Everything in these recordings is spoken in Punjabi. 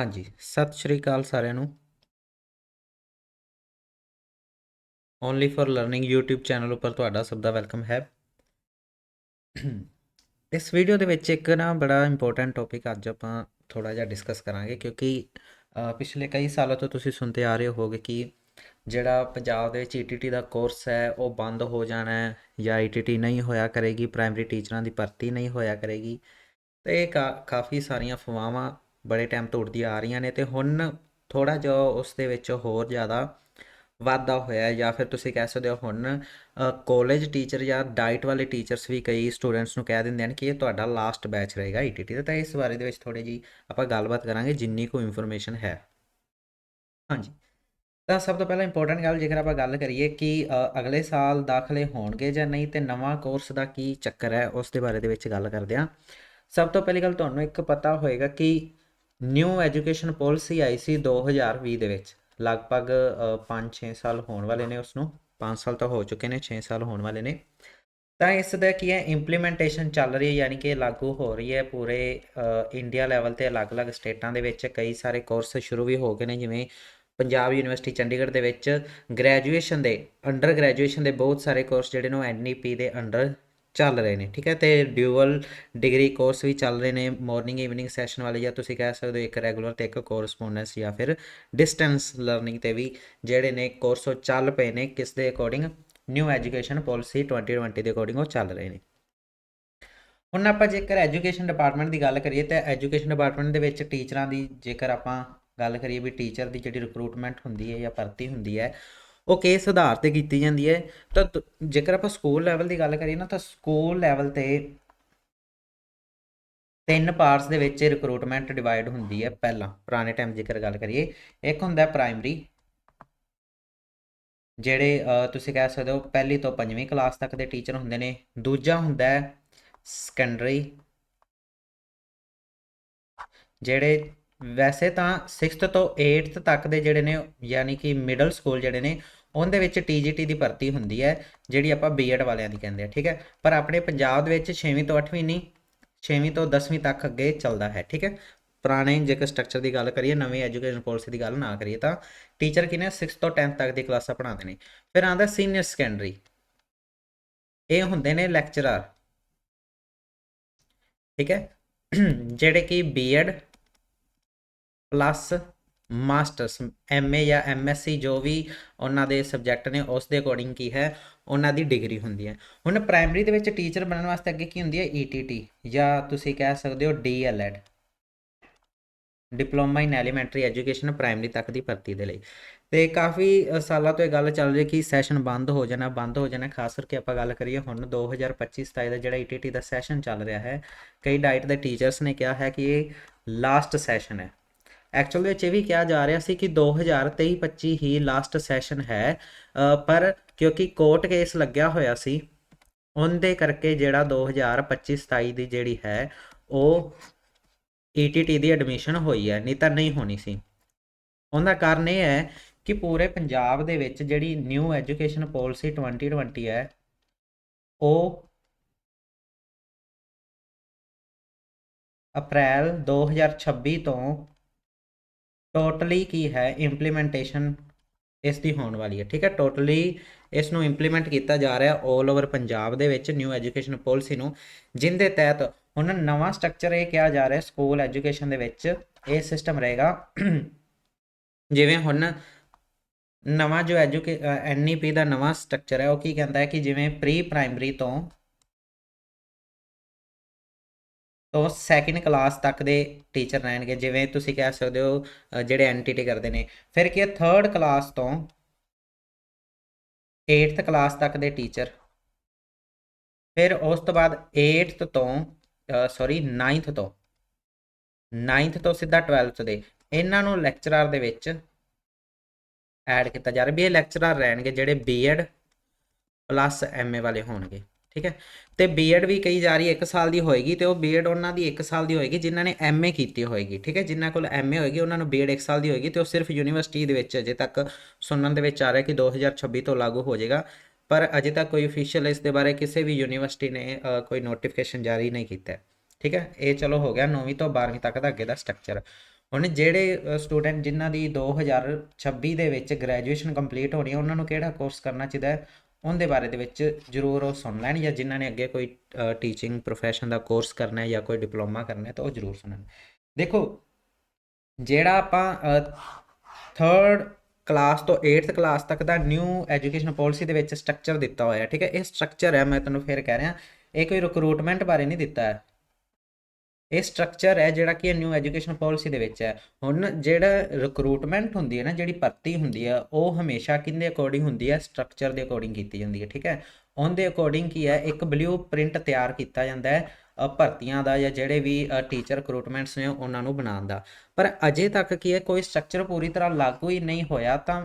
ਹਾਂਜੀ, ਸਤਿ ਸ਼੍ਰੀ ਅਕਾਲ ਸਾਰਿਆਂ ਨੂੰ। Only for learning YouTube channel ਉੱਪਰ ਤੁਹਾਡਾ ਸਭ ਦਾ ਵੈਲਕਮ ਹੈ। ਇਸ ਵੀਡੀਓ ਦੇ ਵਿੱਚ ਇੱਕ ਨਾ ਬੜਾ ਇੰਪੋਰਟੈਂਟ ਟੌਪਿਕ ਅੱਜ ਆਪਾਂ ਥੋੜਾ ਜਿਹਾ ਡਿਸਕਸ ਕਰਾਂਗੇ ਕਿਉਂਕਿ ਪਿਛਲੇ ਕਈ ਸਾਲਾਂ ਤੋਂ ਤੁਸੀਂ ਸੁਣਦੇ ਆ ਰਹੇ ਹੋਗੇ ਕਿ ਜਿਹੜਾ ਪੰਜਾਬ ਦੇ ਵਿੱਚ ETT ਦਾ ਕੋਰਸ ਹੈ, ਉਹ ਬੰਦ ਹੋ ਜਾਣਾ ਹੈ ਜਾਂ ETT ਨਹੀਂ ਹੋਇਆ ਕਰੇਗੀ ਪ੍ਰਾਇਮਰੀ ਟੀਚਰਾਂ ਦੀ ਭਰਤੀ ਨਹੀਂ ਹੋਇਆ ਕਰੇਗੀ। ਤੇ ਇਹ ਕਾ, ਕਾਫੀ ਸਾਰੀਆਂ ਅਫਵਾਹਾਂ ਬੜੇ ਟਾਈਮ ਤੋਂ ਉੱਡਦੀਆਂ ਆ ਰਹੀਆਂ ਨੇ ਤੇ ਹੁਣ ਥੋੜਾ ਜਿਹਾ ਉਸ ਦੇ ਵਿੱਚ ਹੋਰ ਜ਼ਿਆਦਾ ਵਾਧਾ ਹੋਇਆ ਜਾਂ ਫਿਰ ਤੁਸੀਂ ਕਹਿ ਸਕਦੇ ਹੋ ਹੁਣ ਕਾਲਜ ਟੀਚਰ ਜਾਂ ਡਾਈਟ ਵਾਲੇ ਟੀਚਰਸ ਵੀ ਕਈ ਸਟੂਡੈਂਟਸ ਨੂੰ ਕਹਿ ਦਿੰਦੇ ਹਨ ਕਿ ਇਹ ਤੁਹਾਡਾ ਲਾਸਟ ਬੈਚ ਰਹੇਗਾ ETT ਦਾ, ਤਾਂ ਇਸ ਬਾਰੇ ਦੇ ਵਿੱਚ ਥੋੜੀ ਜੀ ਆਪਾਂ ਗੱਲਬਾਤ ਕਰਾਂਗੇ ਜਿੰਨੀ ਕੋ ਇਨਫੋਰਮੇਸ਼ਨ ਹੈ। ਹਾਂਜੀ। ਤਾਂ ਸਭ ਤੋਂ ਪਹਿਲਾਂ ਇੰਪੋਰਟੈਂਟ ਗੱਲ ਜੇਕਰ ਆਪਾਂ ਗੱਲ ਕਰੀਏ ਕਿ ਅਗਲੇ ਸਾਲ ਦਾਖਲੇ ਹੋਣਗੇ ਜਾਂ ਨਹੀਂ ਤੇ ਨਵਾਂ ਕੋਰਸ ਦਾ ਕੀ ਚੱਕਰ ਹੈ ਉਸ ਦੇ ਬਾਰੇ ਦੇ ਵਿੱਚ ਗੱਲ ਕਰਦੇ ਹਾਂ। ਸਭ ਤੋਂ ਪਹਿਲੀ ਗੱਲ ਤੁਹਾਨੂੰ ਇੱਕ ਪਤਾ ਹੋਏਗਾ ਕਿ ਨਿਊ ਐਜੂਕੇਸ਼ਨ ਪਾਲਿਸੀ ਆਈ ਸੀ 2020 ਦੇ ਵਿੱਚ। ਲਗਭਗ 5-6 ਸਾਲ ਹੋਣ ਵਾਲੇ ਨੇ ਉਸ ਨੂੰ 5 ਸਾਲ ਤਾਂ ਹੋ ਚੁੱਕੇ ਨੇ 6 ਸਾਲ ਹੋਣ ਵਾਲੇ ਨੇ। ਤਾਂ ਇਸ ਦਾ ਕੀ ਹੈ ਇੰਪਲੀਮੈਂਟੇਸ਼ਨ ਚੱਲ ਰਹੀ ਹੈ, ਯਾਨੀ ਕਿ ਲਾਗੂ ਹੋ ਰਹੀ ਹੈ ਪੂਰੇ ਇੰਡੀਆ ਲੈਵਲ ਤੇ ਅਲੱਗ-ਅਲੱਗ ਸਟੇਟਾਂ ਦੇ ਵਿੱਚ। ਕਈ ਸਾਰੇ ਕੋਰਸ ਸ਼ੁਰੂ ਵੀ ਹੋ ਗਏ ਨੇ, ਜਿਵੇਂ ਪੰਜਾਬ ਯੂਨੀਵਰਸਿਟੀ ਚੰਡੀਗੜ੍ਹ ਦੇ ਵਿੱਚ। ਗ੍ਰੈਜੂਏਸ਼ਨ ਦੇ ਅੰਡਰ ਗ੍ਰੈਜੂਏਸ਼ਨ ਦੇ ਬਹੁਤ ਸਾਰੇ ਕੋਰਸ ਜਿਹੜੇ ਨੇ ਉਹ ਐਨਈਪੀ ਦੇ ਅੰਡਰ ਚੱਲ ਰਹੇ ਨੇ, ਠੀਕ ਹੈ? ਤੇ ਡਿਊਅਲ ਡਿਗਰੀ ਕੋਰਸ ਵੀ ਚੱਲ ਰਹੇ ਨੇ ਮਾਰਨਿੰਗ ਈਵਨਿੰਗ ਸੈਸ਼ਨ ਵਾਲੇ ਜਾਂ ਤੁਸੀਂ ਕਹਿ ਸਕਦੇ ਹੋ ਇੱਕ ਰੈਗੂਲਰ ਤੇ ਇੱਕ ਕੋਰਸਪੋਂਡੈਂਸ ਜਾਂ ਫਿਰ ਡਿਸਟੈਂਸ ਲਰਨਿੰਗ ਤੇ ਵੀ ਜਿਹੜੇ ਨੇ ਕੋਰਸ ਉਹ ਚੱਲ ਪਏ ਨੇ, ਕਿਸ ਦੇ ਅਕੋਰਡਿੰਗ ਨਿਊ ਐਜੂਕੇਸ਼ਨ ਪਾਲਿਸੀ 2020 ਦੇ ਅਕੋਰਡਿੰਗ ਉਹ ਚੱਲ ਰਹੇ ਨੇ। ਹੁਣ ਆਪਾਂ ਜੇਕਰ ਐਜੂਕੇਸ਼ਨ ਡਿਪਾਰਟਮੈਂਟ ਦੀ ਗੱਲ ਕਰੀਏ ਤਾਂ ਐਜੂਕੇਸ਼ਨ ਡਿਪਾਰਟਮੈਂਟ ਦੇ ਵਿੱਚ ਟੀਚਰਾਂ ਦੀ ਜੇਕਰ ਆਪਾਂ ਗੱਲ ਕਰੀਏ ਵੀ ਟੀਚਰ ਦੀ ਜਿਹੜੀ ਰਿਕਰੂਟਮੈਂਟ ਹੁੰਦੀ ਹੈ ਜਾਂ ਭਰਤੀ ਹੁੰਦੀ ਹੈ ਉਹ ਕਿਸ ਆਧਾਰ ਤੇ ਕੀਤੀ ਜਾਂਦੀ ਹੈ। ਤਾਂ ਜੇਕਰ ਆਪਾਂ ਸਕੂਲ ਲੈਵਲ ਦੀ ਗੱਲ ਕਰੀਏ ਨਾ, ਤਾਂ ਸਕੂਲ ਲੈਵਲ ਤੇ ਤਿੰਨ ਪਾਰਟਸ ਦੇ ਵਿੱਚ ਰਿਕਰੂਟਮੈਂਟ ਡਿਵਾਈਡ ਹੁੰਦੀ ਹੈ ਪਹਿਲਾਂ। ਪੁਰਾਣੇ ਟਾਈਮ ਜੇਕਰ ਗੱਲ ਕਰੀਏ, ਇੱਕ ਹੁੰਦਾ ਪ੍ਰਾਇਮਰੀ ਜਿਹੜੇ ਤੁਸੀਂ ਕਹਿ ਸਕਦੇ ਹੋ ਪਹਿਲੀ ਤੋਂ ਪੰਜਵੀਂ ਕਲਾਸ ਤੱਕ ਦੇ ਟੀਚਰ ਹੁੰਦੇ ਨੇ। ਦੂਜਾ ਹੁੰਦਾ ਹੈ ਸੈਕੰਡਰੀ ਜਿਹੜੇ ਵੈਸੇ ਤਾਂ 6th ਤੋਂ 8th ਤੱਕ ਦੇ ਜਿਹੜੇ ਨੇ, ਯਾਨੀ ਕਿ ਮਿਡਲ ਸਕੂਲ ਜਿਹੜੇ ਨੇ, ਉਹਦੇ ਵਿੱਚ TGT ਦੀ ਭਰਤੀ ਹੁੰਦੀ ਹੈ, ਜਿਹੜੀ ਆਪਾਂ ਬੀਐਡ ਵਾਲਿਆਂ ਦੀ ਕਹਿੰਦੇ ਆ, ਠੀਕ ਹੈ? ਪਰ ਆਪਣੇ ਪੰਜਾਬ ਦੇ ਵਿੱਚ 6ਵੀਂ ਤੋਂ 8ਵੀਂ ਨਹੀਂ 6ਵੀਂ ਤੋਂ 10ਵੀਂ ਤੱਕ ਅੱਗੇ ਚੱਲਦਾ ਹੈ, ਠੀਕ ਹੈ? ਪੁਰਾਣੇ ਜੇਕਰ ਸਟਰਕਚਰ ਦੀ ਗੱਲ ਕਰੀਏ, ਨਵੀਂ ਐਜੂਕੇਸ਼ਨ ਪਾਲਿਸੀ ਦੀ ਗੱਲ ਨਾ ਕਰੀਏ ਤਾਂ ਟੀਚਰ ਕਿਨੇ 6 ਤੋਂ 10th ਤੱਕ ਦੀ ਕਲਾਸਾਂ ਪੜ੍ਹਾਉਂਦੇ ਨੇ ਫਿਰ ਆਉਂਦਾ ਸੀਨੀਅਰ ਸੈਕੰਡਰੀ ਇਹ ਹੁੰਦੇ ਨੇ ਲੈਕਚਰਰ ਠੀਕ ਹੈ? ਜਿਹੜੇ ਕਿ ਬੀਐਡ ਪਲੱਸ ਮਾਸਟਰਸ ਐਮਏ ਜਾਂ ਐਮਐਸਸੀ ਜੋ ਵੀ ਉਹਨਾਂ ਦੇ ਸਬਜੈਕਟ ਨੇ ਉਸ ਦੇ ਅਕੋਰਡਿੰਗ ਕੀ ਹੈ, ਉਹਨਾਂ ਦੀ ਡਿਗਰੀ ਹੁੰਦੀ ਹੈ। ਹੁਣ ਪ੍ਰਾਇਮਰੀ ਦੇ ਵਿੱਚ ਟੀਚਰ ਬਣਨ ਵਾਸਤੇ ਅੱਗੇ ਕੀ ਹੁੰਦੀ ਹੈ? ਈਟੀਟੀ ਜਾਂ ਤੁਸੀਂ ਕਹਿ ਸਕਦੇ ਹੋ D El Ed diploma in elementary education primary ਤੱਕ ਦੀ ਭਰਤੀ ਦੇ ਲਈ। ਤੇ ਕਾਫੀ ਸਾਲਾਂ ਤੋਂ ਇਹ ਗੱਲ ਚੱਲ ਰਹੀ ਕਿ ਸੈਸ਼ਨ ਬੰਦ ਹੋ ਜਾਣਾ, ਬੰਦ ਹੋ ਜਾਣਾ, ਖਾਸ ਕਰਕੇ ਆਪਾਂ ਗੱਲ ਕਰੀਏ ਹੁਣ 2025-27 ਦਾ ਜਿਹੜਾ ਈਟੀਟੀ ਦਾ ਸੈਸ਼ਨ ਚੱਲ ਰਿਹਾ ਹੈ, ਕਈ ਡਾਈਟ ਦੇ ਟੀਚਰਸ ਨੇ ਕਿਹਾ ਹੈ ਕਿ ਇਹ ਲਾਸਟ ਸੈਸ਼ਨ ਹੈ। ਐਕਚੁਅਲ ਵਿੱਚ ਇਹ ਵੀ ਕਿਹਾ ਜਾ ਰਿਹਾ ਸੀ ਕਿ 2023-25 ਹੀ ਲਾਸਟ ਸੈਸ਼ਨ ਹੈ। ਪਰ ਕਿਉਂਕਿ ਕੋਰਟ ਕੇਸ ਲੱਗਿਆ ਹੋਇਆ ਸੀ, ਉਹਦੇ ਕਰਕੇ ਜਿਹੜਾ 2025-27 ਦੀ ਜਿਹੜੀ ਹੈ, ਉਹ ETT ਦੀ ਐਡਮਿਸ਼ਨ ਹੋਈ ਹੈ, ਨਹੀਂ ਤਾਂ ਨਹੀਂ ਹੋਣੀ ਸੀ। ਉਹਦਾ ਕਾਰਨ ਇਹ ਹੈ ਕਿ ਪੂਰੇ ਪੰਜਾਬ ਦੇ ਵਿੱਚ ਜਿਹੜੀ ਨਿਊ ਐਜੂਕੇਸ਼ਨ ਪਾਲਿਸੀ 2020 ਹੈ, ਉਹ ਅਪ੍ਰੈਲ 2026 ਤੋਂ ਟੋਟਲੀ ਕੀ ਹੈ? ਇੰਪਲੀਮੈਂਟੇਸ਼ਨ ਇਸ ਦੀ ਹੋਣ ਵਾਲੀ ਹੈ, ਠੀਕ ਹੈ? ਟੋਟਲੀ ਇਸ ਨੂੰ ਇੰਪਲੀਮੈਂਟ ਕੀਤਾ ਜਾ ਰਿਹਾ 올 ਓਵਰ ਪੰਜਾਬ ਦੇ ਵਿੱਚ ਨਿਊ ਐਜੂਕੇਸ਼ਨ ਪਾਲਿਸੀ ਨੂੰ, ਜਿੰਦੇ ਤਹਿਤ ਹੁਣ ਨਵਾਂ ਸਟਰਕਚਰ ਇਹ ਕਿਹਾ ਜਾ ਰਿਹਾ ਸਕੂਲ ਐਜੂਕੇਸ਼ਨ ਦੇ ਵਿੱਚ, ਇਹ ਸਿਸਟਮ ਰਹੇਗਾ। ਜਿਵੇਂ ਹੁਣ ਨਵਾਂ ਜੋ ਐਜੂਕੇ ਐਨਈਪੀ ਦਾ ਨਵਾਂ ਸਟਰਕਚਰ ਹੈ, ਉਹ ਕੀ ਕਹਿੰਦਾ ਹੈ ਕਿ ਜਿਵੇਂ ਪ੍ਰੀ ਪ੍ਰਾਇਮਰੀ ਤੋਂ ਤੋਂ ਸੈਕਿੰਡ ਕਲਾਸ ਤੱਕ ਦੇ ਟੀਚਰ ਰਹਿਣਗੇ ਜਿਵੇਂ ਤੁਸੀਂ ਕਹਿ ਸਕਦੇ ਹੋ ਅ, ਜਿਹੜੇ ਐਨਟੀਟੀ ਕਰਦੇ ਨੇ। ਫਿਰ ਕੀ ਥਰਡ ਕਲਾਸ ਤੋਂ 8th ਕਲਾਸ ਤੱਕ ਦੇ ਟੀਚਰ ਫਿਰ ਉਸ ਤੋਂ ਬਾਅਦ 8th ਤੋਂ ਸੌਰੀ 9th ਤੋਂ। 9th ਤੋਂ ਸਿੱਧਾ 12th ਦੇ। ਇਹਨਾਂ ਨੂੰ ਲੈਕਚਰਰ ਦੇ ਵਿੱਚ ਐਡ ਕੀਤਾ ਜਾ ਰਿਹਾ ਵੀ ਇਹ ਲੈਕਚਰਰ ਰਹਿਣਗੇ ਜਿਹੜੇ ਬੀਐਡ ਪਲੱਸ ਐਮਏ ਵਾਲੇ ਹੋਣਗੇ। ਠੀਕ ਹੈ? ਤੇ ਬੀਐਡ ਵੀ ਕਈ ਜਾ ਰਹੀ ਹੈ 1 ਸਾਲ ਦੀ ਹੋਏਗੀ ਤੇ ਉਹ ਬੀਐਡ ਉਹਨਾਂ ਦੀ 1 ਸਾਲ ਦੀ ਹੋਏਗੀ, ਜਿਨ੍ਹਾਂ ਨੇ ਐਮਏ ਕੀਤੀ ਹੋਏਗੀ, ਠੀਕ ਹੈ? ਜਿਨ੍ਹਾਂ ਕੋਲ ਐਮਏ ਹੋਏਗੀ, ਉਹਨਾਂ ਨੂੰ ਬੀਐਡ 1 ਸਾਲ ਦੀ ਹੋਏਗੀ ਤੇ ਉਹ ਸਿਰਫ ਯੂਨੀਵਰਸਿਟੀ ਦੇ ਵਿੱਚ ਅਜੇ ਤੱਕ ਸੁਣਨ ਦੇ ਵਿੱਚ ਆ ਰਿਹਾ ਕਿ 2026 ਤੋਂ ਲਾਗੂ ਹੋ ਜਾਏਗਾ, ਪਰ ਅਜੇ ਤੱਕ ਕੋਈ ਅਫੀਸ਼ੀਅਲ ਇਸ ਦੇ ਬਾਰੇ ਕਿਸੇ ਵੀ ਯੂਨੀਵਰਸਿਟੀ ਨੇ ਕੋਈ ਨੋਟੀਫਿਕੇਸ਼ਨ ਜਾਰੀ ਨਹੀਂ ਕੀਤਾ ਠੀਕ ਹੈ? ਇਹ ਚਲੋ ਹੋ ਗਿਆ 9ਵੀਂ ਤੋਂ 12ਵੀਂ ਤੱਕ ਦਾ ਅੱਗੇ ਦਾ ਸਟਰਕਚਰ ਹੁਣ ਜਿਹੜੇ ਸਟੂਡੈਂਟ ਜਿਨ੍ਹਾਂ ਦੀ 2026 ਦੇ ਵਿੱਚ ਗ੍ਰੈਜੂਏਸ਼ਨ ਕੰਪਲੀਟ ਹੋਣੀ ਹੈ, ਉਹਨਾਂ ਨੂੰ ਕਿਹੜਾ ਕੋਰਸ ਕਰਨਾ ਚਾਹੀਦਾ ਹੈ? ਉਹਦੇ ਬਾਰੇ ਦੇ ਵਿੱਚ ਜ਼ਰੂਰ ਉਹ ਸੁਣ ਲੈਣ ਜਾਂ ਜਿਨ੍ਹਾਂ ਨੇ ਅੱਗੇ ਕੋਈ ਟੀਚਿੰਗ profession ਦਾ ਕੋਰਸ ਕਰਨਾ ਹੈ ਜਾਂ ਕੋਈ ਡਿਪਲੋਮਾ ਕਰਨਾ ਹੈ ਤਾਂ ਉਹ ਜ਼ਰੂਰ ਸੁਣਨ। ਦੇਖੋ, ਜਿਹੜਾ ਆਪਾਂ ਥਰਡ ਕਲਾਸ ਤੋਂ 8th ਕਲਾਸ ਤੱਕ ਦਾ ਨਿਊ ਐਜੂਕੇਸ਼ਨ ਪਾਲਿਸੀ ਦੇ ਵਿੱਚ ਸਟਰਕਚਰ ਦਿੱਤਾ ਹੋਇਆ ਹੈ, ਠੀਕ ਹੈ? ਇਹ ਸਟਰਕਚਰ ਹੈ, ਮੈਂ ਤੁਹਾਨੂੰ ਫਿਰ ਕਹਿ ਰਿਹਾ, ਇਹ ਕੋਈ ਰਿਕਰੂਟਮੈਂਟ ਬਾਰੇ ਨਹੀਂ ਦਿੱਤਾ ਹੈ। ਇਹ ਸਟਰਕਚਰ ਹੈ ਜਿਹੜਾ ਕਿ ਨਿਊ ਐਜੂਕੇਸ਼ਨ ਪਾਲਿਸੀ ਦੇ ਵਿੱਚ ਹੈ। ਹੁਣ ਜਿਹੜਾ ਰਿਕਰੂਟਮੈਂਟ ਹੁੰਦੀ ਹੈ ਨਾ, ਜਿਹੜੀ ਭਰਤੀ ਹੁੰਦੀ ਹੈ, ਉਹ ਹਮੇਸ਼ਾ ਕਿੰਦੇ ਅਕੋਰਡਿੰਗ ਹੁੰਦੀ ਹੈ? ਸਟਰਕਚਰ ਦੇ ਅਕੋਰਡਿੰਗ ਕੀਤੀ ਜਾਂਦੀ ਹੈ, ਠੀਕ ਹੈ? ਉਹਦੇ ਅਕੋਰਡਿੰਗ ਕੀ ਹੈ? ਇੱਕ ਬਲੂ ਪ੍ਰਿੰਟ ਤਿਆਰ ਕੀਤਾ ਜਾਂਦਾ ਹੈ ਭਰਤੀਆਂ ਦਾ ਜਾਂ ਜਿਹੜੇ ਵੀ ਟੀਚਰ ਰਿਕਰੂਟਮੈਂਟਸ ਨੇ ਉਹਨਾਂ ਨੂੰ ਬਣਾਉਣ ਦਾ। ਪਰ ਅਜੇ ਤੱਕ ਕੀ ਹੈ? ਕੋਈ ਸਟਰਕਚਰ ਪੂਰੀ ਤਰ੍ਹਾਂ ਲਾਗੂ ਹੀ ਨਹੀਂ ਹੋਇਆ ਤਾਂ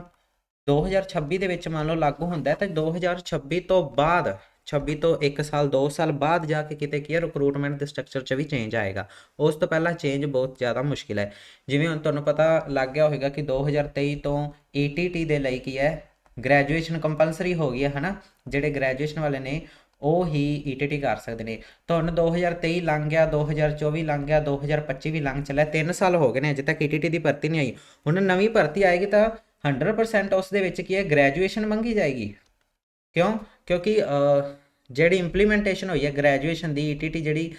2026 ਦੇ ਵਿੱਚ ਮੰਨ ਲਓ ਲਾਗੂ ਹੁੰਦਾ ਹੈ, ਤਾਂ 2026 ਤੋਂ ਬਾਅਦ 26 ਤੋਂ 1 ਸਾਲ 2 ਸਾਲ ਬਾਅਦ ਜਾ ਕੇ ਕਿਤੇ ਕੀ ਹੈ ਰਿਕਰੂਟਮੈਂਟ ਦੇ ਸਟਰਕਚਰ 'ਚ ਵੀ ਚੇਂਜ ਆਏਗਾ। ਉਸ ਤੋਂ ਪਹਿਲਾਂ ਚੇਂਜ ਬਹੁਤ ਜ਼ਿਆਦਾ ਮੁਸ਼ਕਿਲ ਹੈ। ਜਿਵੇਂ ਹੁਣ ਤੁਹਾਨੂੰ ਪਤਾ ਲੱਗ ਗਿਆ ਹੋਵੇਗਾ ਕਿ 2023 ਤੋਂ ETT ਦੇ ਲਈ ਕੀ ਹੈ ਗ੍ਰੈਜੂਏਸ਼ਨ ਕੰਪਲਸਰੀ ਹੋ ਗਈ ਹੈ, ਹਨਾ? ਜਿਹੜੇ ਗ੍ਰੈਜੂਏਸ਼ਨ ਵਾਲੇ ਨੇ, ਉਹ ਹੀ ETT ਕਰ ਸਕਦੇ ਨੇ। ਤਾਂ ਹੁਣ 2023 ਲੰਘ ਗਿਆ 2024 ਲੰਘ ਗਿਆ 2025 ਵੀ ਲੰਘ ਚੱਲਿਆ 3 ਸਾਲ ਹੋ ਗਏ ਨੇ, ਅਜੇ ਤੱਕ ETT ਦੀ ਭਰਤੀ ਨਹੀਂ ਆਈ ਹੁਣ ਨਵੀਂ ਭਰਤੀ ਆਏਗੀ ਤਾਂ 100% ਉਸ ਦੇ ਵਿੱਚ ਕੀ ਹੈ ਗ੍ਰੈਜੂਏਸ਼ਨ ਮੰਗੀ ਜਾਏਗੀ। ਕਿਉਂ? ਕਿਉਂਕਿ ਜਿਹੜੀ ਇੰਪਲੀਮੈਂਟੇਸ਼ਨ ਹੋਈ ਹੈ ਗ੍ਰੈਜੂਏਸ਼ਨ ਦੀ, ETT ਜਿਹੜੀ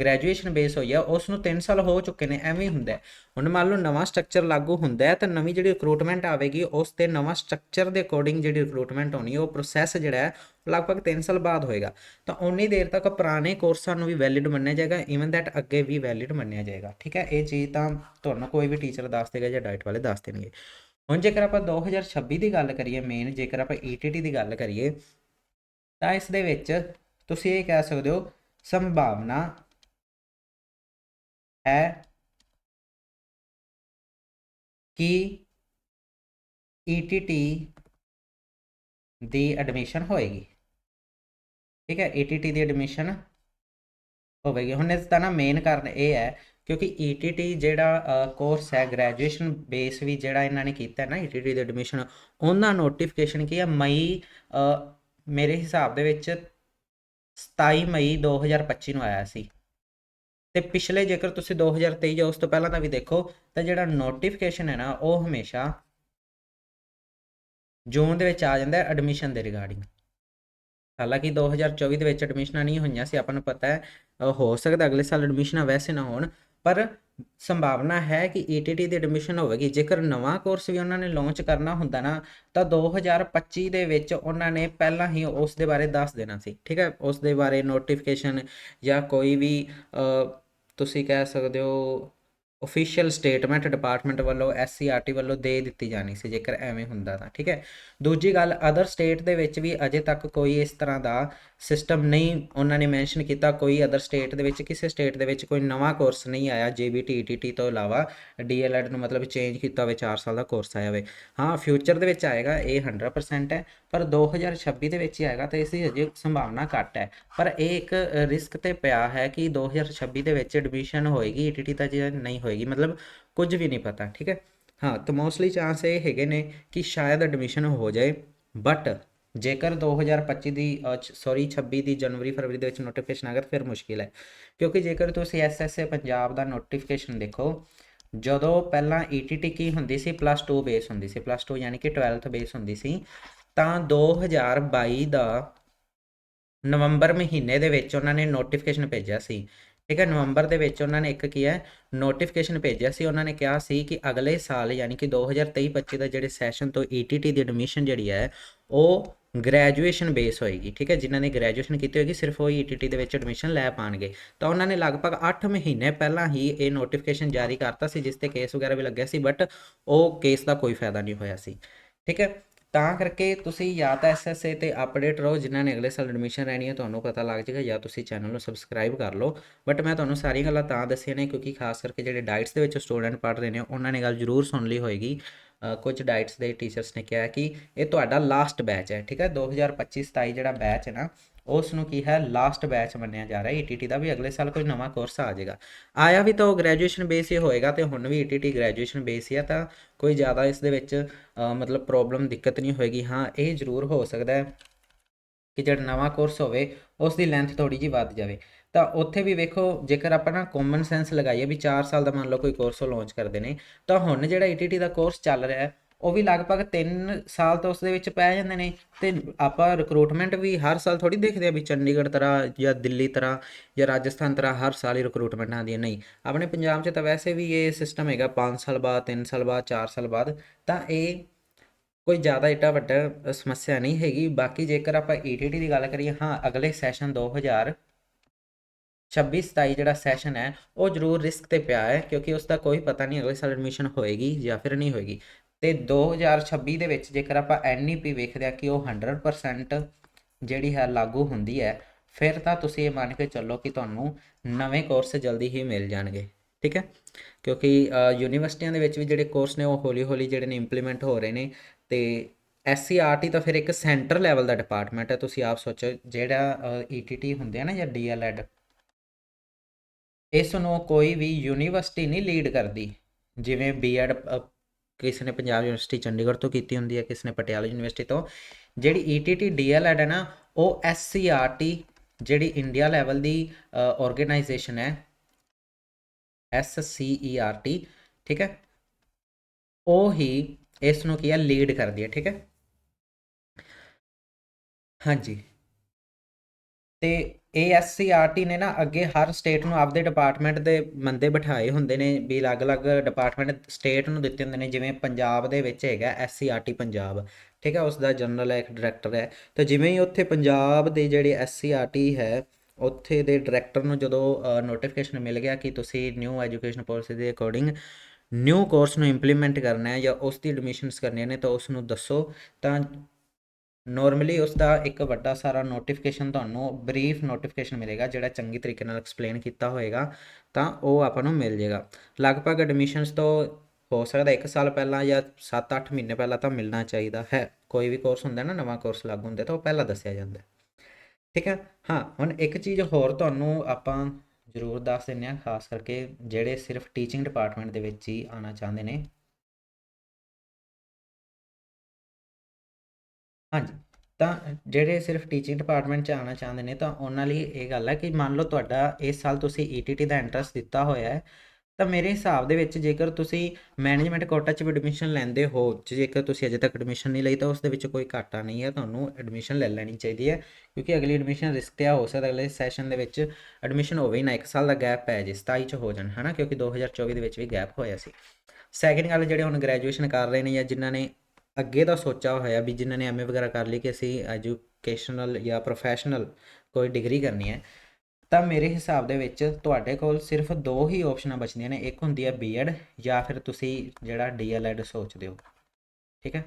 ਗ੍ਰੈਜੂਏਸ਼ਨ ਬੇਸ ਹੋਈ ਹੈ ਉਸ ਨੂੰ 3 ਸਾਲ ਹੋ ਚੁੱਕੇ ਨੇ, ਐਵੇਂ ਹੀ ਹੁੰਦਾ ਹੁਣ ਮੰਨ ਲਓ ਨਵਾਂ ਸਟਰਕਚਰ ਲਾਗੂ ਹੁੰਦਾ ਹੈ, ਤਾਂ ਨਵੀਂ ਜਿਹੜੀ ਰਿਕਰੂਟਮੈਂਟ ਆਵੇਗੀ, ਉਸ ਤੇ ਨਵਾਂ ਸਟਰਕਚਰ ਦੇ ਅਕੋਰਡਿੰਗ ਜਿਹੜੀ ਰਿਕਰੂਟਮੈਂਟ ਹੋਣੀ, ਉਹ ਪ੍ਰੋਸੈਸ ਜਿਹੜਾ ਹੈ ਲਗਭਗ 3 ਸਾਲ ਬਾਅਦ ਹੋਏਗਾ। ਤਾਂ ਉਨੀ ਦੇਰ ਤੱਕ ਪੁਰਾਣੇ ਕੋਰਸਾਂ ਨੂੰ ਵੀ ਵੈਲਿਡ ਮੰਨਿਆ ਜਾਏਗਾ ਇਵਨ ਦੈਟ ਅੱਗੇ ਵੀ ਵੈਲਿਡ ਮੰਨਿਆ ਜਾਏਗਾ, ਠੀਕ ਹੈ? ਇਹ ਚੀਜ਼ ਤਾਂ ਤੁਹਾਨੂੰ ਕੋਈ ਵੀ ਟੀਚਰ ਦੱਸ ਦੇਗਾ ਜਾਂ ਡਾਈਟ ਵਾਲੇ ਦੱਸ ਦੇਣਗੇ। ਹੁਣ ਜੇਕਰ ਆਪਾਂ 2026 ਦੀ ਗੱਲ ਕਰੀਏ ਮੇਨ ਜੇਕਰ ਆਪਾਂ ETT ਦੀ ਗੱਲ ਕਰੀਏ ਤਾਂ ਇਸ ਦੇ ਵਿੱਚ ਤੁਸੀਂ ਇਹ ਕਹਿ ਸਕਦੇ ਹੋ, ਸੰਭਾਵਨਾ ਹੈ ਕਿ ETT ਦੀ ਐਡਮਿਸ਼ਨ ਹੋਏਗੀ। ਠੀਕ ਹੈ ETT ਦੀ ਐਡਮਿਸ਼ਨ ਹੋਵੇਗੀ। ਹੁਣ ਇਸ ਦਾ ਨਾ ਮੇਨ ਕਾਰਨ ਇਹ ਹੈ, ਕਿਉਂਕਿ ETT ਜਿਹੜਾ ਕੋਰਸ ਹੈ ਗ੍ਰੈਜੂਏਸ਼ਨ ਬੇਸ ਵੀ ਜਿਹੜਾ ਇਹਨਾਂ ਨੇ ਕੀਤਾ ਹੈ ਨਾ ETT ਦੀ ਐਡਮਿਸ਼ਨ ਉਹਨਾਂ ਨੋਟੀਫਿਕੇਸ਼ਨ ਕੀ ਹੈ, ਮਈ ਮੇਰੇ ਹਿਸਾਬ ਦੇ ਵਿੱਚ 27 ਮਈ 2025 ਨੂੰ ਆਇਆ ਸੀ। ਤੇ ਪਿਛਲੇ ਜੇਕਰ ਤੁਸੀਂ 2023 ਜਾਂ ਉਸ ਤੋਂ ਪਹਿਲਾਂ ਦਾ ਵੀ ਦੇਖੋ, ਤਾਂ ਜਿਹੜਾ ਨੋਟੀਫਿਕੇਸ਼ਨ ਹੈ ਨਾ, ਉਹ ਹਮੇਸ਼ਾ ਜੂਨ ਦੇ ਵਿੱਚ ਆ ਜਾਂਦਾ ਹੈ ਐਡਮਿਸ਼ਨ ਦੇ ਰਿਗਾਰਡਿੰਗ ਹਾਲਾਂਕਿ 2024 ਦੇ ਵਿੱਚ ਐਡਮਿਸ਼ਨਾਂ ਨਹੀਂ ਹੋਈਆਂ ਸੀ, ਆਪਾਂ ਨੂੰ ਪਤਾ ਹੈ। ਹੋ ਸਕਦਾ ਅਗਲੇ ਸਾਲ ਐਡਮਿਸ਼ਨਾਂ ਵੈਸੇ ਨਾ ਹੋਣ, ਪਰ ਸੰਭਾਵਨਾ ਹੈ ਕਿ ETT ਦੀ ਐਡਮਿਸ਼ਨ ਹੋਵੇਗੀ। ਜੇਕਰ ਨਵਾਂ ਕੋਰਸ ਵੀ ਉਹਨਾਂ ਨੇ ਲਾਂਚ ਕਰਨਾ ਹੁੰਦਾ ਨਾ, ਤਾਂ 2025 ਦੇ ਵਿੱਚ ਉਹਨਾਂ ਨੇ ਪਹਿਲਾਂ ਹੀ ਉਸ ਦੇ ਬਾਰੇ ਦੱਸ ਦੇਣਾ ਸੀ। ਠੀਕ ਹੈ? ਉਸ ਦੇ ਬਾਰੇ ਨੋਟੀਫਿਕੇਸ਼ਨ ਜਾਂ ਕੋਈ ਵੀ ਤੁਸੀਂ ਕਹਿ ਸਕਦੇ ਹੋ ਅਫੀਸ਼ੀਅਲ ਸਟੇਟਮੈਂਟ ਡਿਪਾਰਟਮੈਂਟ ਵੱਲੋਂ SCRT ਵੱਲੋਂ ਦੇ ਦਿੱਤੀ ਜਾਣੀ ਸੀ, ਜੇਕਰ ਐਵੇਂ ਹੁੰਦਾ ਤਾਂ, ਠੀਕ ਹੈ? ਦੂਜੀ ਗੱਲ ਅਦਰ ਸਟੇਟ ਦੇ ਵਿੱਚ ਵੀ ਅਜੇ ਤੱਕ ਕੋਈ ਇਸ ਤਰ੍ਹਾਂ ਦਾ ਸਿਸਟਮ ਨਹੀਂ, ਉਹਨਾਂ ਨੇ ਮੈਂਸ਼ਨ ਕੀਤਾ ਕੋਈ ਅਦਰ ਸਟੇਟ ਦੇ ਵਿੱਚ, ਕਿਸੇ ਸਟੇਟ ਦੇ ਵਿੱਚ ਕੋਈ ਨਵਾਂ ਕੋਰਸ ਨਹੀਂ ਆਇਆ JBT ETT ਤੋਂ ਇਲਾਵਾ DLED ਨੂੰ ਮਤਲਬ ਚੇਂਜ ਕੀਤਾ ਹੋਵੇ 4 ਸਾਲ ਦਾ ਕੋਰਸ ਆਇਆ ਹੋਵੇ। ਹਾਂ ਫਿਊਚਰ ਦੇ ਵਿੱਚ ਆਏਗਾ, ਇਹ 100% ਹੈ। ਪਰ 2026 ਦੇ ਵਿੱਚ ਹੀ ਆਏਗਾ ਤਾਂ ਇਸ ਦੀ ਹਜੇ ਸੰਭਾਵਨਾ ਘੱਟ ਹੈ। ਪਰ ਇਹ ਇੱਕ ਰਿਸਕ ਤੇ ਪਿਆ ਹੈ ਕਿ 2026 ਦੇ ਵਿੱਚ ਐਡਮਿਸ਼ਨ ਹੋਏਗੀ ETT ਤਾਂ ਜੇ ਨਹੀਂ ਹੋਏਗੀ, ਮਤਲਬ ਕੁਝ ਵੀ ਨਹੀਂ ਪਤਾ, ਠੀਕ ਹੈ? ਹਾਂ, ਤਾਂ ਮੋਸਟਲੀ ਚਾਂਸ ਇਹ ਹੈਗੇ ਨੇ ਕਿ ਸ਼ਾਇਦ ਐਡਮਿਸ਼ਨ ਹੋ ਜਾਏ ਬਟ ਜੇਕਰ 2025 ਦੀ ਸੌਰੀ 26 ਦੀ ਜਨਵਰੀ, ਫਰਵਰੀ ਦੇ ਵਿੱਚ ਨੋਟੀਫਿਕੇਸ਼ਨ ਆ ਗਿਆ ਤਾਂ ਫਿਰ ਮੁਸ਼ਕਿਲ ਹੈ। ਕਿਉਂਕਿ ਜੇਕਰ ਤੁਸੀਂ ਐਸਐਸਏ ਪੰਜਾਬ ਦਾ ਨੋਟੀਫਿਕੇਸ਼ਨ ਦੇਖੋ, ਜਦੋਂ ਪਹਿਲਾਂ ETT ਕੀ ਹੁੰਦੀ ਸੀ ਪਲੱਸ 2 ਬੇਸ ਹੁੰਦੀ ਸੀ ਪਲੱਸ 2 ਯਾਨੀ ਕਿ 12th ਬੇਸ ਹੁੰਦੀ ਸੀ ਤਾਂ 2022 ਦਾ ਨਵੰਬਰ ਮਹੀਨੇ ਦੇ ਵਿੱਚ ਉਹਨਾਂ ਨੇ ਨੋਟੀਫਿਕੇਸ਼ਨ ਭੇਜਿਆ ਸੀ। ਠੀਕ ਹੈ, ਨਵੰਬਰ ਦੇ ਵਿੱਚ ਉਹਨਾਂ ਨੇ ਇੱਕ ਕੀ ਹੈ ਨੋਟੀਫਿਕੇਸ਼ਨ ਭੇਜਿਆ ਸੀ। ਉਹਨਾਂ ਨੇ ਕਿਹਾ ਸੀ ਕਿ ਅਗਲੇ ਸਾਲ ਯਾਨੀ ਕਿ 2023-25 ਦਾ ਜਿਹੜੇ ਸੈਸ਼ਨ ਤੋਂ ETT ਦੀ ਐਡਮਿਸ਼ਨ ਜਿਹੜੀ ਹੈ, ਉਹ ਗ੍ਰੈਜੂਏਸ਼ਨ ਬੇਸ ਹੋਏਗੀ। ਠੀਕ ਹੈ, ਜਿਨ੍ਹਾਂ ਨੇ ਗ੍ਰੈਜੂਏਸ਼ਨ ਕੀਤੀ ਹੋਏਗੀ, ਸਿਰਫ ਉਹ ETT ਦੇ ਵਿੱਚ ਐਡਮਿਸ਼ਨ ਲੈ ਪਾਣਗੇ। ਤਾਂ ਉਹਨਾਂ ਨੇ ਲਗਭਗ 8 ਮਹੀਨੇ ਪਹਿਲਾਂ ਹੀ ਇਹ ਨੋਟੀਫਿਕੇਸ਼ਨ ਜਾਰੀ ਕਰਤਾ ਸੀ, ਜਿਸ ਤੇ ਕੇਸ ਵਗੈਰਾ ਵੀ ਲੱਗਿਆ ਸੀ ਬਟ ਉਹ ਕੇਸ ਦਾ ਕੋਈ ਫਾਇਦਾ ਨਹੀਂ ਹੋਇਆ ਸੀ। ਠੀਕ ਹੈ ਤਾਂ ਕਰਕੇ ਤੁਸੀਂ ਜਾਂ ਤਾਂ ਐਸਐਸਏ ਤੇ ਅਪਡੇਟ ਰਹੋ, ਜਿਨ੍ਹਾਂ ਨੇ ਅਗਲੇ ਸਾਲ ਐਡਮਿਸ਼ਨ ਰਹਿਣੀ ਹੈ, ਤੁਹਾਨੂੰ ਪਤਾ ਲੱਗ ਜਾਏਗਾ, ਜਾਂ ਤੁਸੀਂ ਚੈਨਲ ਨੂੰ ਸਬਸਕ੍ਰਾਈਬ ਕਰ ਲਓ। ਬਟ ਮੈਂ ਤੁਹਾਨੂੰ ਸਾਰੀਆਂ ਗੱਲਾਂ ਤਾਂ ਦੱਸੀਆਂ ਨੇ, ਕਿਉਂਕਿ ਖਾਸ ਕਰਕੇ ਜਿਹੜੇ ਡਾਈਟਸ ਦੇ ਵਿੱਚ ਸਟੂਡੈਂਟ ਪੜ੍ਹ ਰਹੇ ਨੇ, ਉਹਨਾਂ ਨੇ ਗੱਲ ਜ਼ਰੂਰ ਸੁਣ ਲਈ ਹੋਏਗੀ। ਕੁਝ ਡਾਈਟਸ ਦੇ ਟੀਚਰਸ ਨੇ ਕਿਹਾ ਕਿ ਇਹ ਤੁਹਾਡਾ ਲਾਸਟ ਬੈਚ ਹੈ, ਠੀਕ ਹੈ? 2025-27 ਜਿਹੜਾ ਬੈਚ ਹੈ ਨਾ ਉਸ ਨੂੰ ਕੀ ਹੈ? ਲਾਸਟ ਬੈਚ ਮੰਨਿਆ ਜਾ ਰਿਹਾ ਹੈ। ETT ਦਾ ਵੀ ਅਗਲੇ ਸਾਲ ਕੋਈ ਨਵਾਂ ਕੋਰਸ ਆ ਜਾਏਗਾ। ਆਇਆ ਵੀ ਤਾਂ ਉਹ ਗ੍ਰੈਜੂਏਸ਼ਨ ਬੇਸ ਹੀ ਹੋਏਗਾ ਤੇ ਹੁਣ ਵੀ ETT ਗ੍ਰੈਜੂਏਸ਼ਨ ਬੇਸ ਹੀ ਆ ਤਾਂ ਕੋਈ ਜ਼ਿਆਦਾ ਇਸ ਦੇ ਵਿੱਚ ਮਤਲਬ ਪ੍ਰੋਬਲਮ ਦਿੱਕਤ ਨਹੀਂ ਹੋਏਗੀ। ਹਾਂ, ਇਹ ਜ਼ਰੂਰ ਹੋ ਸਕਦਾ ਹੈ ਕਿ ਜਿਹੜਾ ਨਵਾਂ ਕੋਰਸ ਹੋਵੇ ਉਸ ਦੀ ਲੈਂਥ ਥੋੜੀ ਜਿਹੀ ਵੱਧ ਜਾਵੇ। ਤਾਂ ਉੱਥੇ ਵੀ ਵੇਖੋ, ਜੇਕਰ ਆਪਾਂ ਨਾ ਕਾਮਨ ਸੈਂਸ ਲਗਾਈਏ ਵੀ 4 ਸਾਲ ਦਾ ਮੰਨ ਲਓ ਕੋਈ ਕੋਰਸ ਲਾਂਚ ਕਰਦੇ ਨੇ, ਤਾਂ ਹੁਣ ਜਿਹੜਾ ਈਟੀਟੀ ਦਾ ਕੋਰਸ ਚੱਲ ਰਿਹਾ ਹੈ, ਉਹ ਵੀ ਲਗਭਗ 3 ਸਾਲ ਤੋਂ ਉਸ ਦੇ ਵਿੱਚ ਪੈ ਜਾਂਦੇ ਨੇ ਤੇ ਆਪਾਂ ਰਿਕਰੂਟਮੈਂਟ ਵੀ ਹਰ ਸਾਲ ਥੋੜੀ ਦੇਖਦੇ ਆ ਵੀ ਚੰਡੀਗੜ੍ਹ ਤਰ੍ਹਾਂ ਜਾਂ ਦਿੱਲੀ ਤਰ੍ਹਾਂ ਜਾਂ ਰਾਜਸਥਾਨ ਤਰ੍ਹਾਂ ਹਰ ਸਾਲ ਹੀ ਰਿਕਰੂਟਮੈਂਟ ਆਉਂਦੀ ਹੈ, ਨਹੀਂ। ਆਪਣੇ ਪੰਜਾਬ 'ਚ ਤਾਂ ਵੈਸੇ ਵੀ ਇਹ ਸਿਸਟਮ ਹੈਗਾ 5 ਸਾਲ ਬਾਅਦ 3 ਸਾਲ ਬਾਅਦ 4 ਸਾਲ ਬਾਅਦ, ਤਾਂ ਇਹ ਕੋਈ ਜ਼ਿਆਦਾ ਏਡਾ ਵੱਡਾ ਸਮੱਸਿਆ ਨਹੀਂ ਹੈਗੀ। ਬਾਕੀ ਜੇਕਰ ਆਪਾਂ ਈਟੀਟੀ ਦੀ ਗੱਲ ਕਰੀਏ, ਹਾਂ, ਅਗਲੇ ਸੈਸ਼ਨ 2000 26 27 ਜਿਹੜਾ ਸੈਸ਼ਨ ਹੈ, ਉਹ ਜ਼ਰੂਰ ਰਿਸਕ ਤੇ ਪਿਆ ਹੈ, ਕਿਉਂਕਿ ਉਸ ਦਾ ਕੋਈ ਪਤਾ ਨਹੀਂ ਅਗਲੇ ਸਾਲ ਐਡਮਿਸ਼ਨ ਹੋਏਗੀ ਜਾਂ ਫਿਰ ਨਹੀਂ ਹੋਏਗੀ। ਤੇ 2026 ਦੇ ਵਿੱਚ ਜੇਕਰ ਆਪਾਂ ਐਨਈਪੀ ਵੇਖਦੇ ਆ ਕਿ ਉਹ 100% ਜਿਹੜੀ ਹੈ ਲਾਗੂ ਹੁੰਦੀ ਹੈ, ਫਿਰ ਤਾਂ ਤੁਸੀਂ ਇਹ ਮੰਨ ਕੇ ਚੱਲੋ ਕਿ ਤੁਹਾਨੂੰ ਨਵੇਂ ਕੋਰਸ ਜਲਦੀ ਹੀ ਮਿਲ ਜਾਣਗੇ, ਠੀਕ ਹੈ? ਕਿਉਂਕਿ ਯੂਨੀਵਰਸਿਟੀਆਂ ਦੇ ਵਿੱਚ ਵੀ ਜਿਹੜੇ ਕੋਰਸ ਨੇ, ਉਹ ਹੌਲੀ ਹੌਲੀ ਜਿਹੜੇ ਨੇ ਇੰਪਲੀਮੈਂਟ ਹੋ ਰਹੇ ਨੇ, ਤੇ ਐਸਸੀਆਰਟੀ ਤਾਂ ਫਿਰ ਇੱਕ ਸੈਂਟਰ ਲੈਵਲ ਦਾ ਡਿਪਾਰਟਮੈਂਟ ਹੈ, ਤੁਸੀਂ ਆਪ ਸੋਚੋ ਜਿਹੜਾ ਈਟੀਟੀ ਹੁੰਦੇ ਆ ਨਾ ਜਾਂ ਡੀਐਲਐਡ ਇਸ ਨੂੰ ਕੋਈ ਵੀ ਯੂਨੀਵਰਸਿਟੀ ਨਹੀਂ ਲੀਡ ਕਰਦੀ। ਜਿਵੇਂ ਬੀਐਡ ਕਿਸੇ ਨੇ ਪੰਜਾਬ ਯੂਨੀਵਰਸਿਟੀ ਚੰਡੀਗੜ੍ਹ ਤੋਂ ਕੀਤੀ ਹੁੰਦੀ ਹੈ, ਕਿਸੇ ਨੇ ਪਟਿਆਲਾ ਯੂਨੀਵਰਸਿਟੀ ਤੋਂ। ਜਿਹੜੀ ਈਟੀਟੀ ਡੀਐਲਐਡ ਹੈ ਨਾ, ਉਹ ਐਸਸੀਆਰਟੀ ਜਿਹੜੀ ਇੰਡੀਆ ਲੈਵਲ ਦੀ ਆਰਗੇਨਾਈਜੇਸ਼ਨ ਹੈ। ਐਸਸੀਈਆਰਟੀ ਠੀਕ ਹੈ? ਉਹ ਹੀ ਇਸ ਨੂੰ ਕੀ ਹੈ, ਲੀਡ ਕਰਦੀ ਹੈ, ਠੀਕ ਹੈ? ਹਾਂਜੀ। ਤੇ ਏਐਸਸੀਆਰਟੀ ਨੇ ਨਾ ਅੱਗੇ ਹਰ ਸਟੇਟ ਨੂੰ ਆਪਦੇ ਡਿਪਾਰਟਮੈਂਟ ਦੇ ਬੰਦੇ ਬਿਠਾਏ ਹੁੰਦੇ ਨੇ ਵੀ ਅਲੱਗ-ਅਲੱਗ ਡਿਪਾਰਟਮੈਂਟ ਸਟੇਟ ਨੂੰ ਦਿੱਤੇ ਹੁੰਦੇ ਨੇ, ਜਿਵੇਂ ਪੰਜਾਬ ਦੇ ਵਿੱਚ ਹੈਗਾ ਐਸਸੀਆਰਟੀ ਪੰਜਾਬ, ਠੀਕ ਹੈ ਉਸ ਦਾ ਜਨਰਲ ਹੈ, ਇੱਕ ਡਾਇਰੈਕਟਰ ਹੈ। ਤਾਂ ਜਿਵੇਂ ਹੀ ਉੱਥੇ ਪੰਜਾਬ ਦੇ ਜਿਹੜੇ ਐਸਸੀਆਰਟੀ ਹੈ, ਉੱਥੇ ਦੇ ਡਾਇਰੈਕਟਰ ਨੂੰ ਜਦੋਂ ਨੋਟੀਫਿਕੇਸ਼ਨ ਮਿਲ ਗਿਆ ਕਿ ਤੁਸੀਂ ਨਿਊ ਐਜੂਕੇਸ਼ਨ ਪਾਲਿਸੀ ਦੇ ਅਕੋਰਡਿੰਗ ਨਿਊ ਕੋਰਸ ਨੂੰ ਇੰਪਲੀਮੈਂਟ ਕਰਨਾ ਹੈ ਜਾਂ ਉਸ ਦੀ ਐਡਮਿਸ਼ਨਸ ਕਰਨੀਆਂ ਨੇ, ਤਾਂ ਉਸ ਨੂੰ ਦੱਸੋ। ਤਾਂ ਨੋਰਮਲੀ ਉਸ ਦਾ ਇੱਕ ਵੱਡਾ ਸਾਰਾ ਨੋਟੀਫਿਕੇਸ਼ਨ ਤੁਹਾਨੂੰ ਬਰੀਫ ਨੋਟੀਫਿਕੇਸ਼ਨ ਮਿਲੇਗਾ, ਜਿਹੜਾ ਚੰਗੀ ਤਰੀਕੇ ਨਾਲ ਐਕਸਪਲੇਨ ਕੀਤਾ ਹੋਏਗਾ, ਤਾਂ ਉਹ ਆਪਾਂ ਨੂੰ ਮਿਲ ਜਾਏਗਾ ਲਗਭਗ ਐਡਮਿਸ਼ਨਸ ਤੋਂ ਹੋ ਸਕਦਾ 1 ਸਾਲ ਪਹਿਲਾਂ ਜਾਂ 7-8 ਮਹੀਨੇ ਪਹਿਲਾਂ ਤਾਂ ਮਿਲਣਾ ਚਾਹੀਦਾ ਹੈ। ਕੋਈ ਵੀ ਕੋਰਸ ਹੁੰਦਾ ਨਾ, ਨਵਾਂ ਕੋਰਸ ਲਾਗੂ ਹੁੰਦਾ, ਤਾਂ ਉਹ ਪਹਿਲਾਂ ਦੱਸਿਆ ਜਾਂਦਾ। ਠੀਕ ਹੈ? ਹਾਂ, ਹੁਣ ਇੱਕ ਚੀਜ਼ ਹੋਰ ਤੁਹਾਨੂੰ ਆਪਾਂ ਜ਼ਰੂਰ ਦੱਸ ਦਿੰਦੇ ਹਾਂ, ਖਾਸ ਕਰਕੇ ਜਿਹੜੇ ਸਿਰਫ ਟੀਚਿੰਗ ਡਿਪਾਰਟਮੈਂਟ ਦੇ ਵਿੱਚ ਹੀ ਆਉਣਾ ਚਾਹੁੰਦੇ ਨੇ। ਹਾਂਜੀ। ਤਾਂ ਜਿਹੜੇ ਸਿਰਫ ਟੀਚਿੰਗ ਡਿਪਾਰਟਮੈਂਟ 'ਚ ਆਉਣਾ ਚਾਹੁੰਦੇ ਨੇ, ਤਾਂ ਉਹਨਾਂ ਲਈ ਇਹ ਗੱਲ ਹੈ ਕਿ ਮੰਨ ਲਓ ਤੁਹਾਡਾ ਇਸ ਸਾਲ ਤੁਸੀਂ ਈਟੀਟੀ ਦਾ ਇੰਟਰਸਟ ਦਿੱਤਾ ਹੋਇਆ ਹੈ, ਤਾਂ ਮੇਰੇ ਹਿਸਾਬ ਦੇ ਵਿੱਚ ਜੇਕਰ ਤੁਸੀਂ ਮੈਨੇਜਮੈਂਟ ਕੋਟਾ 'ਚ ਵੀ ਐਡਮਿਸ਼ਨ ਲੈਂਦੇ ਹੋ, ਜੇਕਰ ਤੁਸੀਂ ਅਜੇ ਤੱਕ ਐਡਮਿਸ਼ਨ ਨਹੀਂ ਲਈ, ਤਾਂ ਉਸ ਦੇ ਵਿੱਚ ਕੋਈ ਘਾਟਾ ਨਹੀਂ ਹੈ, ਤੁਹਾਨੂੰ ਐਡਮਿਸ਼ਨ ਲੈ ਲੈਣੀ ਚਾਹੀਦੀ ਹੈ, ਕਿਉਂਕਿ ਅਗਲੀ ਐਡਮਿਸ਼ਨ ਰਿਸਕ ਤੇ ਹੋ ਸਕਦਾ ਅਗਲੇ ਸੈਸ਼ਨ ਦੇ ਵਿੱਚ ਐਡਮਿਸ਼ਨ ਹੋਵੇ ਨਾ 1 ਸਾਲ ਦਾ ਗੈਪ ਪੈ ਜੇ 27 ਚ ਹੋ ਜਾਣ, ਹਨਾ, ਕਿਉਂਕਿ 2024 ਦੇ ਵਿੱਚ ਵੀ ਗੈਪ ਹੋਇਆ ਸੀ। ਸੈਕਿੰਡ ਗੱਲ ਜਿਹੜੇ ਹੁਣ ਗ੍ਰੈਜੂਏਸ਼ਨ ਕਰ ਰਹੇ ਨੇ ਜਾਂ ਜਿਨ੍ਹਾਂ ਨੇ ਅੱਗੇ ਦਾ ਸੋਚਿਆ ਹੋਇਆ ਵੀ ਜਿਨ੍ਹਾਂ ਨੇ ਐਮਏ ਵਗੈਰਾ ਕਰ ਲਈ ਕਿ ਅਸੀਂ ਐਜੂਕੇਸ਼ਨਲ ਜਾਂ ਪ੍ਰੋਫੈਸ਼ਨਲ ਕੋਈ ਡਿਗਰੀ ਕਰਨੀ ਹੈ, ਤਾਂ ਮੇਰੇ ਹਿਸਾਬ ਦੇ ਵਿੱਚ ਤੁਹਾਡੇ ਕੋਲ ਸਿਰਫ ਦੋ ਹੀ ਆਪਸ਼ਨਾਂ ਬਚਦੀਆਂ ਨੇ, ਇੱਕ ਹੁੰਦੀ ਹੈ ਬੀਐਡ ਜਾਂ ਫਿਰ ਤੁਸੀਂ ਜਿਹੜਾ ਡੀਐਲਐਡ ਸੋਚਦੇ ਹੋ, ਠੀਕ ਹੈ?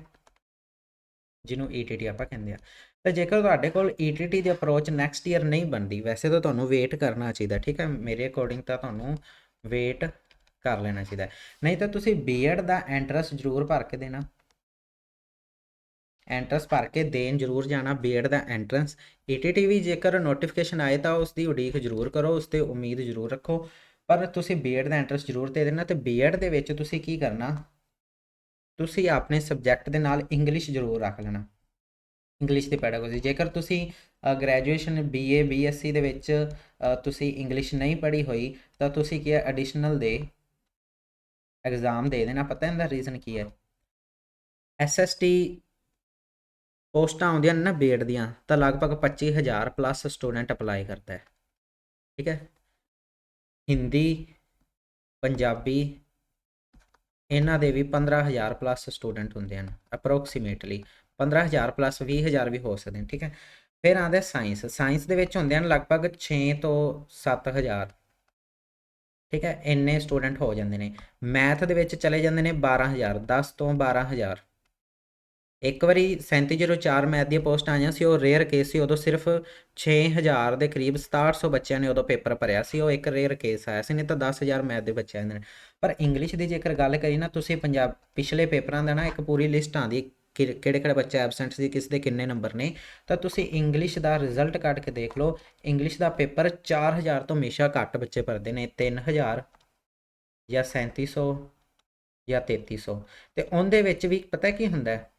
ਜਿਹਨੂੰ ਈਟੀਟੀ ਆਪਾਂ ਕਹਿੰਦੇ ਆ ਤਾਂ ਜੇਕਰ ਤੁਹਾਡੇ ਕੋਲ ਈਟੀਟੀ ਦੀ ਅਪਰੋਚ ਨੈਕਸਟ ਈਅਰ ਨਹੀਂ ਬਣਦੀ, ਵੈਸੇ ਤਾਂ ਤੁਹਾਨੂੰ ਵੇਟ ਕਰਨਾ ਚਾਹੀਦਾ, ਠੀਕ ਹੈ? ਮੇਰੇ ਅਕੋਰਡਿੰਗ ਤਾਂ ਤੁਹਾਨੂੰ ਵੇਟ ਕਰ ਲੈਣਾ ਚਾਹੀਦਾ। ਨਹੀਂ ਤਾਂ ਤੁਸੀਂ ਬੀਐਡ ਦਾ ਐਂਟਰਸ ਜ਼ਰੂਰ ਭਰ ਕੇ ਦੇਣਾ। ਐਂਟਰੈਂਸ ਭਰ ਕੇ ਦੇਣ ਜ਼ਰੂਰ ਜਾਣਾ ਬੀਐਡ ਦਾ ਐਂਟਰੈਂਸ। ਈਟੀਟੀ ਵੀ ਜੇਕਰ ਨੋਟੀਫਿਕੇਸ਼ਨ ਆਏ ਤਾਂ ਉਸ ਦੀ ਉਡੀਕ ਜ਼ਰੂਰ ਕਰੋ ਉਸ ਤੇ ਉਮੀਦ ਜ਼ਰੂਰ ਰੱਖੋ। ਪਰ ਤੁਸੀਂ ਬੀਐਡ ਦਾ ਐਂਟਰੈਂਸ ਜ਼ਰੂਰ ਦੇ ਦੇਣਾ ਤੇ ਬੀਐਡ ਦੇ ਵਿੱਚ ਤੁਸੀਂ ਕੀ ਕਰਨਾ? ਤੁਸੀਂ ਆਪਣੇ ਸਬਜੈਕਟ ਦੇ ਨਾਲ ਇੰਗਲਿਸ਼ ਜ਼ਰੂਰ ਰੱਖ ਲੈਣਾ। ਇੰਗਲਿਸ਼ ਦੀ ਪੈਡਾਗੋਜੀ। ਜੇਕਰ ਤੁਸੀਂ ਗ੍ਰੈਜੂਏਸ਼ਨ ਬੀਏ ਬੀਐਸਸੀ ਦੇ ਵਿੱਚ ਤੁਸੀਂ ਇੰਗਲਿਸ਼ ਨਹੀਂ ਪੜ੍ਹੀ ਹੋਈ, ਤਾਂ ਤੁਸੀਂ ਕੀ ਹੈ? ਐਡੀਸ਼ਨਲ ਦੇ ਐਗਜ਼ਾਮ ਦੇ ਦੇਣਾ। ਪਤਾ ਇਹਦਾ ਰੀਜ਼ਨ ਕੀ ਹੈ? ਐਸਐਸਟੀ ਪੋਸਟਾਂ ਆਉਂਦੀਆਂ ਨੇ ਨਾ ਬੀਐਡ ਦੀਆਂ, ਤਾਂ ਲਗਭਗ 25000 ਪਲੱਸ ਸਟੂਡੈਂਟ ਅਪਲਾਈ ਕਰਦਾ ਹੈ। ਠੀਕ ਹੈ? ਹਿੰਦੀ, ਪੰਜਾਬੀ, ਇਹਨਾਂ ਦੇ ਵੀ 15000 ਪਲੱਸ ਸਟੂਡੈਂਟ ਹੁੰਦੇ ਹਨ ਅਪਰੋਕਸੀਮੇਟਲੀ 15000 ਪਲੱਸ 20000 ਵੀ ਹੋ ਸਕਦੇ ਨੇ, ਠੀਕ ਹੈ? ਫਿਰ ਆਉਂਦਾ ਸਾਇੰਸ ਸਾਇੰਸ ਦੇ ਵਿੱਚ ਹੁੰਦੇ ਹਨ ਲਗਭਗ 6 ਤੋਂ 7000 ਠੀਕ ਹੈ? ਇੰਨੇ ਸਟੂਡੈਂਟ ਹੋ ਜਾਂਦੇ ਨੇ। ਮੈਥ ਦੇ ਵਿੱਚ ਚਲੇ ਜਾਂਦੇ ਨੇ 12000 10 ਤੋਂ 12000 ਇੱਕ ਵਾਰੀ 3704 ਮੈਥ ਦੀਆਂ ਪੋਸਟ ਆਈਆਂ ਸੀ, ਉਹ ਰੇਅਰ ਕੇਸ ਸੀ, ਉਦੋਂ ਸਿਰਫ 6000 ਦੇ ਕਰੀਬ 6700 ਬੱਚਿਆਂ ਨੇ ਉਦੋਂ ਪੇਪਰ ਭਰਿਆ ਸੀ, ਉਹ ਇੱਕ ਰੇਅਰ ਕੇਸ ਆਇਆ ਸੀ, ਨਹੀਂ ਤਾਂ 10000 ਮੈਥ ਦੇ ਬੱਚੇ ਆਉਂਦੇ ਨੇ। ਪਰ ਇੰਗਲਿਸ਼ ਦੀ ਜੇਕਰ ਗੱਲ ਕਰੀ ਨਾ, ਤੁਸੀਂ ਪੰਜਾਬ ਪਿਛਲੇ ਪੇਪਰਾਂ ਦਾ ਨਾ ਇੱਕ ਪੂਰੀ ਲਿਸਟ ਆਂਦੀ ਕਿਹੜੇ ਕਿਹੜੇ ਬੱਚੇ ਐਬਸੈਂਟ ਸੀ, ਕਿਸ ਦੇ ਕਿੰਨੇ ਨੰਬਰ ਨੇ, ਤਾਂ ਤੁਸੀਂ ਇੰਗਲਿਸ਼ ਦਾ ਰਿਜ਼ਲਟ ਕੱਢ ਕੇ ਦੇਖ ਲਓ ਇੰਗਲਿਸ਼ ਦਾ ਪੇਪਰ 4000 ਤੋਂ ਹਮੇਸ਼ਾ ਘੱਟ ਬੱਚੇ ਭਰਦੇ ਨੇ 3000 ਜਾਂ 3700 ਜਾਂ 3300 ਤੇ ਉਹਦੇ ਵਿੱਚ ਵੀ ਪਤਾ ਕੀ ਹੁੰਦਾ ਹੈ?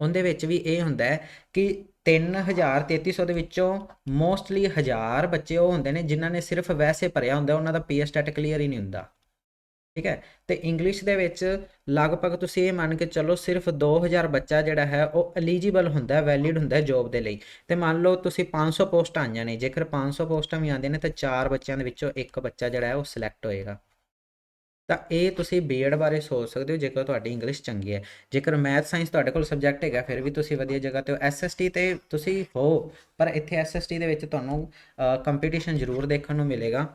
ਉਹਦੇ ਵਿੱਚ ਵੀ ਇਹ ਹੁੰਦਾ ਹੈ ਕਿ 3000 3300 ਦੇ ਵਿੱਚੋਂ ਮੋਸਟਲੀ 1000 ਬੱਚੇ ਉਹ ਹੁੰਦੇ ਨੇ ਜਿਨ੍ਹਾਂ ਨੇ ਸਿਰਫ ਵੈਸੇ ਭਰਿਆ ਹੁੰਦਾ, ਉਹਨਾਂ ਦਾ ਪੀਐਸ ਸਟੈਟ ਕਲੀਅਰ ਹੀ ਨਹੀਂ ਹੁੰਦਾ। ਠੀਕ ਹੈ? ਤੇ ਇੰਗਲਿਸ਼ ਦੇ ਵਿੱਚ ਲਗਭਗ ਤੁਸੀਂ ਇਹ ਮੰਨ ਕੇ ਚੱਲੋ ਸਿਰਫ 2000 ਬੱਚਾ ਜਿਹੜਾ ਹੈ, ਉਹ ਐਲੀਜੀਬਲ ਹੁੰਦਾ ਵੈਲਿਡ ਹੁੰਦਾ ਜੌਬ ਦੇ ਲਈ। ਤੇ ਮੰਨ ਲਓ ਤੁਸੀਂ 500 ਪੋਸਟਾਂ ਆਈਆਂ ਨੇ, ਜੇਕਰ 500 ਪੋਸਟਾਂ ਵੀ ਆਉਂਦੀਆਂ ਨੇ ਤਾਂ 4 ਬੱਚਿਆਂ ਦੇ ਵਿੱਚੋਂ ਇੱਕ ਬੱਚਾ ਜਿਹੜਾ ਹੈ ਉਹ ਸਿਲੈਕਟ ਹੋਏਗਾ। ਤਾਂ ਇਹ ਤੁਸੀਂ ਬੀਐਡ ਬਾਰੇ ਸੋਚ ਸਕਦੇ ਹੋ, ਜੇਕਰ ਤੁਹਾਡੀ ਇੰਗਲਿਸ਼ ਚੰਗੀ ਹੈ। ਜੇਕਰ ਮੈਥ ਸਾਇੰਸ ਤੁਹਾਡੇ ਕੋਲ ਸਬਜੈਕਟ ਹੈਗਾ, ਫਿਰ ਵੀ ਤੁਸੀਂ ਵਧੀਆ ਜਗ੍ਹਾ ਤੇ ਹੋ। ਐਸਐਸਟੀ ਤੇ ਤੁਸੀਂ ਹੋ, ਪਰ ਇੱਥੇ ਐਸਐਸਟੀ ਦੇ ਵਿੱਚ ਤੁਹਾਨੂੰ ਕੰਪੀਟੀਸ਼ਨ ਜ਼ਰੂਰ ਦੇਖਣ ਨੂੰ ਮਿਲੇਗਾ।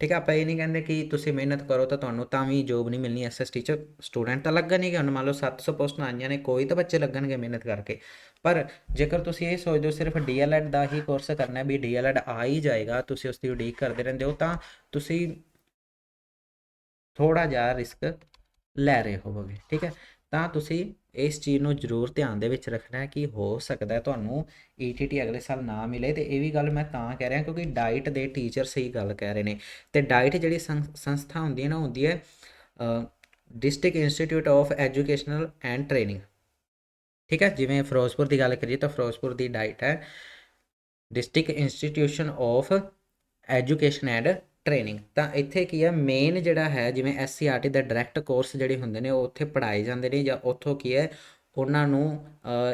ਠੀਕ ਹੈ, ਆਪਾਂ ਇਹ ਨਹੀਂ ਕਹਿੰਦੇ ਕਿ ਤੁਸੀਂ ਮਿਹਨਤ ਕਰੋ ਤਾਂ ਤੁਹਾਨੂੰ ਤਾਂ ਵੀ ਜੋਬ ਨਹੀਂ ਮਿਲਣੀ ਐਸਐਸਟੀ ਚ। ਸਟੂਡੈਂਟ ਤਾਂ ਲੱਗਣਗੇ ਹੁਣ ਮੰਨ ਲਓ 700 ਪੋਸਟਾਂ ਆਈਆਂ ਨੇ, ਕੋਈ ਤਾਂ ਬੱਚੇ ਲੱਗਣਗੇ ਮਿਹਨਤ ਕਰਕੇ। ਪਰ ਜੇਕਰ ਤੁਸੀਂ ਇਹ ਸੋਚਦੇ ਹੋ, ਸਿਰਫ ਡੀਐਲਐਡ ਦਾ ਹੀ ਕੋਰਸ ਕਰਨਾ ਹੈ, ਵੀ ਡੀਐਲਐਡ ਆ ਹੀ ਜਾਏਗਾ, ਤੁਸੀਂ ਉਸ ਦੀ ਉਡੀਕ ਕਰਦੇ ਰਹਿੰਦੇ ਹੋ, ਤਾਂ ਤੁਸੀਂ ਥੋੜਾ ਜਿਹਾ ਰਿਸਕ ਲੈ ਰਹੇ ਹੋਵੋਗੇ, ਠੀਕ ਹੈ? ਤਾਂ ਤੁਸੀਂ ਇਸ ਚੀਜ਼ ਨੂੰ ਜ਼ਰੂਰ ਧਿਆਨ ਦੇ ਵਿੱਚ ਰੱਖਣਾ ਹੈ ਕਿ ਹੋ ਸਕਦਾ ਹੈ ਤੁਹਾਨੂੰ ETT ਅਗਲੇ ਸਾਲ ਨਾ ਮਿਲੇ ਤੇ ਇਹ ਵੀ ਗੱਲ ਮੈਂ ਤਾਂ ਕਹਿ ਰਿਹਾ ਕਿਉਂਕਿ ਡਾਈਟ ਦੇ ਟੀਚਰ ਸਹੀ ਗੱਲ ਕਹਿ ਰਹੇ ਨੇ ਤੇ ਡਾਈਟ ਜਿਹੜੀ ਸੰਸਥਾ ਹੁੰਦੀ ਹੈ ਨਾ, ਹੁੰਦੀ ਹੈ district institute of educational and training ਠੀਕ ਹੈ? ਜਿਵੇਂ ਫਿਰੋਜ਼ਪੁਰ ਦੀ ਗੱਲ ਕਰੀਏ ਤਾਂ ਫਿਰੋਜ਼ਪੁਰ ਦੀ ਡਾਈਟ ਹੈ district institution of education and training ਤਾਂ ਇੱਥੇ ਕੀ ਹੈ ਮੇਨ ਜਿਹੜਾ ਹੈ, ਜਿਵੇਂ ਐਸਸੀਆਰਟੀ ਦਾ ਡਾਇਰੈਕਟ ਕੋਰਸ ਜਿਹੜੇ ਹੁੰਦੇ ਨੇ, ਉਹ ਉੱਥੇ ਪੜ੍ਹਾਏ ਜਾਂਦੇ ਨੇ ਜਾਂ ਉੱਥੋਂ ਕੀ ਹੈ, ਉਹਨਾਂ ਨੂੰ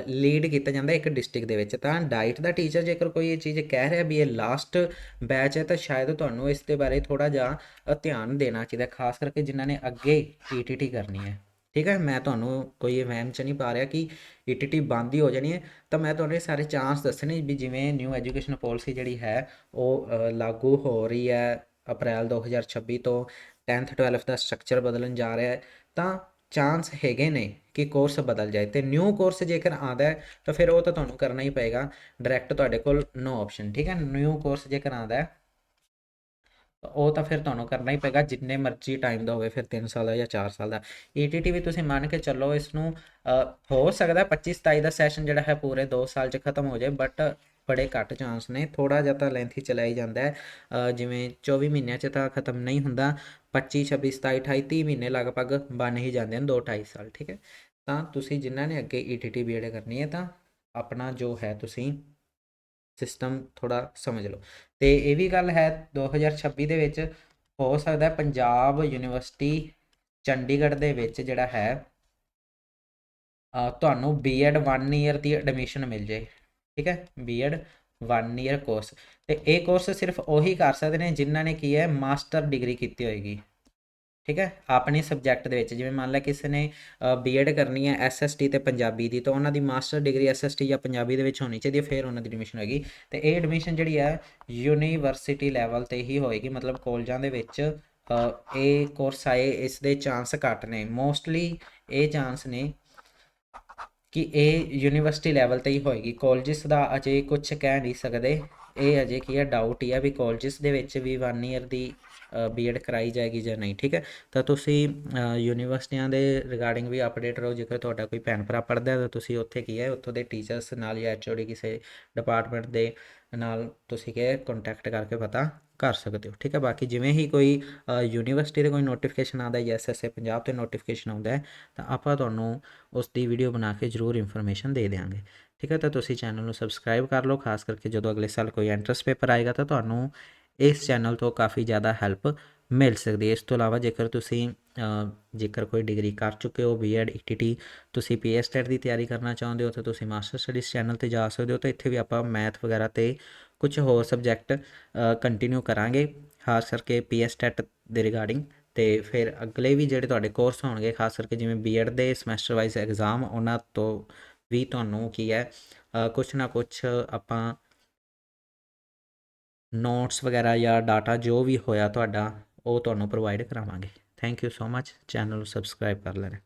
ਲੀਡ ਕੀਤਾ ਜਾਂਦਾ ਇੱਕ ਡਿਸਟ੍ਰਿਕਟ ਦੇ ਵਿੱਚ। ਤਾਂ ਡਾਈਟ ਦਾ ਟੀਚਰ ਜੇਕਰ ਕੋਈ ਇਹ ਚੀਜ਼ ਕਹਿ ਰਿਹਾ ਵੀ ਇਹ ਲਾਸਟ ਬੈਚ ਹੈ, ਤਾਂ ਸ਼ਾਇਦ ਤੁਹਾਨੂੰ ਇਸ ਦੇ ਬਾਰੇ ਥੋੜਾ ਜਿਹਾ ਧਿਆਨ ਦੇਣਾ ਚਾਹੀਦਾ, ਖਾਸ ਕਰਕੇ ਜਿਨ੍ਹਾਂ ਨੇ ਅੱਗੇ ਈਟੀਟੀ ਕਰਨੀ ਹੈ। ਠੀਕ ਹੈ, ਮੈਂ ਤੁਹਾਨੂੰ ਕੋਈ ਇਹ ਵਹਿਮ ਚ ਨਹੀਂ ਪਾ ਰਿਹਾ ਕਿ ਈਟੀਟੀ ਬੰਦ ਹੀ ਹੋ ਜਾਣੀ ਹੈ। ਤਾਂ ਮੈਂ ਤੁਹਾਨੂੰ ਇਹ ਸਾਰੇ ਚਾਂਸ ਦੱਸਣੇ ਵੀ ਜਿਵੇਂ ਨਿਊ ਐਜੂਕੇਸ਼ਨ ਪਾਲਿਸੀ ਜਿਹੜੀ ਹੈ, ਉਹ ਲਾਗੂ ਹੋ ਰਹੀ ਹੈ ਅਪ੍ਰੈਲ 2026 ਤੋਂ 10th 12th ਦਾ ਸਟਰਕਚਰ ਬਦਲਣ ਜਾ ਰਿਹਾ ਹੈ, ਤਾਂ ਚਾਂਸ ਹੈਗੇ ਨੇ ਕਿ ਕੋਰਸ ਬਦਲ ਜਾਏ ਤੇ ਨਿਊ ਕੋਰਸ ਜੇਕਰ ਆਉਂਦਾ ਹੈ, ਤਾਂ ਫਿਰ ਉਹ ਤਾਂ ਤੁਹਾਨੂੰ ਕਰਨਾ ਹੀ ਪਏਗਾ। ਡਾਇਰੈਕਟ ਤੁਹਾਡੇ ਕੋਲ ਨੋ ਆਪਸ਼ਨ, ਠੀਕ ਹੈ? ਨਿਊ ਕੋਰਸ ਜੇਕਰ ਆਉਂਦਾ ਹੈ, ਤਾਂ ਉਹ ਤਾਂ ਫਿਰ ਤੁਹਾਨੂੰ ਕਰਨਾ ਹੀ ਪਏਗਾ, ਜਿੰਨੇ ਮਰਜ਼ੀ ਟਾਈਮ ਦਾ ਹੋਵੇ, ਫਿਰ 3 ਸਾਲ ਦਾ ਜਾਂ 4 ਸਾਲ ਦਾ। ETT ਵੀ ਤੁਸੀਂ ਮੰਨ ਕੇ ਚੱਲੋ, ਇਸ ਨੂੰ ਹੋ ਸਕਦਾ 25 27 ਦਾ ਸੈਸ਼ਨ ਜਿਹੜਾ ਹੈ, ਪੂਰੇ 2 ਸਾਲ ਚ ਖਤਮ ਹੋ ਜਾਏ, ਬਟ ਬੜੇ ਘੱਟ ਚਾਂਸ ਨੇ ਥੋੜਾ ਜਿਹਾ ਤਾਂ ਲੈਂਥੀ ਚਲਾ ਹੀ ਜਾਂਦਾ ਹੈ। ਜਿਵੇਂ 24 ਮਹੀਨਿਆਂ ਚ ਤਾਂ ਖਤਮ ਨਹੀਂ ਹੁੰਦਾ 25 26 27 28 30 ਮਹੀਨੇ ਲਗਭਗ ਬਣ ਹੀ ਜਾਂਦੇ ਨੇ 2 2.5 ਸਾਲ ਠੀਕ ਹੈ। ਤਾਂ ਤੁਸੀਂ ਜਿਨ੍ਹਾਂ ਨੇ ਅੱਗੇ ETT ਬੀਐਡ ਕਰਨੀ ਹੈ ਤਾਂ ਆਪਣਾ ਜੋ ਹੈ ਤੁਸੀਂ ਸਿਸਟਮ ਥੋੜਾ ਸਮਝ ਲਓ। ਤੇ ਇਹ ਵੀ ਗੱਲ ਹੈ 2026 ਦੇ ਵਿੱਚ ਹੋ ਸਕਦਾ ਹੈ ਪੰਜਾਬ ਯੂਨੀਵਰਸਿਟੀ ਚੰਡੀਗੜ੍ਹ ਦੇ ਵਿੱਚ ਜਿਹੜਾ ਹੈ ਅ, ਤੁਹਾਨੂੰ ਬੀਐਡ 1 ਇਅਰ ਦੀ ਐਡਮਿਸ਼ਨ ਮਿਲ ਜਾਏ। ਠੀਕ ਹੈ ਬੀਐਡ 1 ਈਅਰ ਕੋਰਸ ਤੇ ਇਹ ਕੋਰਸ ਸਿਰਫ ਉਹੀ ਕਰ ਸਕਦੇ ਨੇ ਜਿਨ੍ਹਾਂ ਨੇ ਕੀ ਹੈ ਮਾਸਟਰ ਡਿਗਰੀ ਕੀਤੀ ਹੋਏਗੀ। ਠੀਕ ਹੈ, ਆਪਣੇ ਸਬਜੈਕਟ ਦੇ ਵਿੱਚ ਜਿਵੇਂ ਮੰਨ ਲਾ ਕਿਸੇ ਨੇ ਬੀਐਡ ਕਰਨੀ ਹੈ ਐਸਐਸਟੀ ਤੇ ਪੰਜਾਬੀ ਦੀ, ਤਾਂ ਉਹਨਾਂ ਦੀ ਮਾਸਟਰ ਡਿਗਰੀ ਐਸਐਸਟੀ ਜਾਂ ਪੰਜਾਬੀ ਦੇ ਵਿੱਚ ਹੋਣੀ ਚਾਹੀਦੀ ਹੈ, ਫਿਰ ਉਹਨਾਂ ਦੀ ਐਡਮਿਸ਼ਨ ਹੋਏਗੀ। ਤੇ ਇਹ ਐਡਮਿਸ਼ਨ ਜਿਹੜੀ ਹੈ ਯੂਨੀਵਰਸਿਟੀ ਲੈਵਲ ਤੇ ਹੀ ਹੋਏਗੀ, ਮਤਲਬ ਕਾਲਜਾਂ ਦੇ ਵਿੱਚ ਇਹ ਕੋਰਸ ਆਏ, ਇਸ ਦੇ ਚਾਂਸ ਘੱਟ ਨੇ। ਮੋਸਟਲੀ ਇਹ ਚਾਂਸ ਨੇ ਕਿ ਇਹ ਯੂਨੀਵਰਸਿਟੀ ਲੈਵਲ ਤੇ ਹੀ ਹੋਏਗੀ। ਕਾਲਜਿਸ ਦਾ ਅਜੇ ਕੁਝ ਕਹਿ ਨਹੀਂ ਸਕਦੇ। ਇਹ ਅਜੇ ਕੀ ਹੈ ਡਾਊਟ ਹੀ ਆ ਵੀ ਕਾਲਜਿਸ ਦੇ ਵਿੱਚ ਵੀ 1 ਇਅਰ ਦੀ ਬੀਐਡ ਕਰਾਈ ਜਾਏਗੀ ਜਾਂ ਨਹੀਂ, ਠੀਕ ਹੈ? ਤਾਂ ਤੁਸੀਂ ਯੂਨੀਵਰਸਿਟੀਆਂ ਦੇ ਰਿਗਾਰਡਿੰਗ ਵੀ ਅਪਡੇਟ ਰਹੋ। ਜੇਕਰ ਤੁਹਾਡਾ ਕੋਈ ਭੈਣ ਭਰਾ ਪੜ੍ਹਦਾ ਹੈ ਤਾਂ ਤੁਸੀਂ ਉੱਥੇ ਕੀ ਹੈ, ਉੱਥੋਂ ਦੇ ਟੀਚਰਸ ਨਾਲ ਜਾਂ ਐਚਓਡੀ ਕਿਸੇ ਡਿਪਾਰਟਮੈਂਟ ਦੇ ਨਾਲ ਤੁਸੀਂ ਕੀ ਹੈ ਕੰਟੈਕਟ ਕਰਕੇ ਪਤਾ ਕਰ ਸਕਦੇ ਹੋ, ਠੀਕ ਹੈ? ਬਾਕੀ ਜਿਵੇਂ ਹੀ ਕੋਈ ਯੂਨੀਵਰਸਿਟੀ ਦੇ ਕੋਈ ਨੋਟੀਫਿਕੇਸ਼ਨ ਆਉਂਦਾ ਹੈ ਜਾਂ ਐਸਐਸਏ ਪੰਜਾਬ ਤੇ ਨੋਟੀਫਿਕੇਸ਼ਨ ਆਉਂਦਾ ਹੈ, ਤਾਂ ਆਪਾਂ ਤੁਹਾਨੂੰ ਉਸ ਦੀ ਵੀਡੀਓ ਬਣਾ ਕੇ ਜ਼ਰੂਰ ਇਨਫੋਰਮੇਸ਼ਨ ਦੇ ਦੇਵਾਂਗੇ ਠੀਕ ਹੈ? ਤਾਂ ਤੁਸੀਂ ਚੈਨਲ ਨੂੰ ਸਬਸਕ੍ਰਾਈਬ ਕਰ ਲਓ, ਖਾਸ ਕਰਕੇ ਜਦੋਂ ਅਗਲੇ ਸਾਲ ਕੋਈ ਐਂਟਰੈਂਸ ਪੇਪਰ ਆਏਗਾ ਤਾਂ ਤੁਹਾਨੂੰ ਇਸ ਚੈਨਲ ਤੋਂ ਕਾਫੀ ਜ਼ਿਆਦਾ ਹੈਲਪ ਮਿਲ ਸਕਦੀ ਹੈ। ਇਸ ਤੋਂ ਇਲਾਵਾ ਜੇਕਰ ਤੁਸੀਂ ਜੇਕਰ ਕੋਈ ਡਿਗਰੀ ਕਰ ਚੁੱਕੇ ਹੋ ਬੀਐਡ ਈਟੀਟੀ ਤੁਸੀਂ ਪੀਐਸਟੈਟ ਦੀ ਤਿਆਰੀ ਕਰਨਾ ਚਾਹੁੰਦੇ ਹੋ, ਤਾਂ ਤੁਸੀਂ ਮਾਸਟਰ ਸਟੱਡੀਜ਼ ਚੈਨਲ ਤੇ ਜਾ ਸਕਦੇ ਹੋ। ਤਾਂ ਇੱਥੇ ਵੀ ਆਪਾਂ ਮੈਥ ਵਗੈਰਾ ਤੇ ਕੁਝ ਹੋਰ ਸਬਜੈਕਟ ਕੰਟੀਨਿਊ ਕਰਾਂਗੇ। ਖਾਸ ਕਰਕੇ ਪੀਐਸਟੈਟ ਦੇ ਰਿਗਾਰਡਿੰਗ ਤੇ ਫਿਰ ਅਗਲੇ ਵੀ ਜਿਹੜੇ ਤੁਹਾਡੇ ਕੋਰਸ ਹੋਣਗੇ, ਖਾਸ ਕਰਕੇ ਜਿਵੇਂ ਬੀਐਡ ਦੇ ਸਮੈਸਟਰ ਵਾਈਜ਼ ਐਗਜ਼ਾਮ ਉਹਨਾਂ ਤੋਂ ਵੀ ਤੁਹਾਨੂੰ ਕੀ ਹੈ ਕੁਝ ਨਾ ਕੁਝ ਆਪਾਂ ਨੋਟਸ ਵਗੈਰਾ ਜਾਂ ਡਾਟਾ ਜੋ ਵੀ ਹੋਇਆ ਤੁਹਾਡਾ ਉਹ ਤੁਹਾਨੂੰ ਪ੍ਰੋਵਾਈਡ ਕਰਾਵਾਂਗੇ। Thank you so much channel ਨੂੰ ਸਬਸਕ੍ਰਾਈਬ ਕਰ ਲੈਣਾ।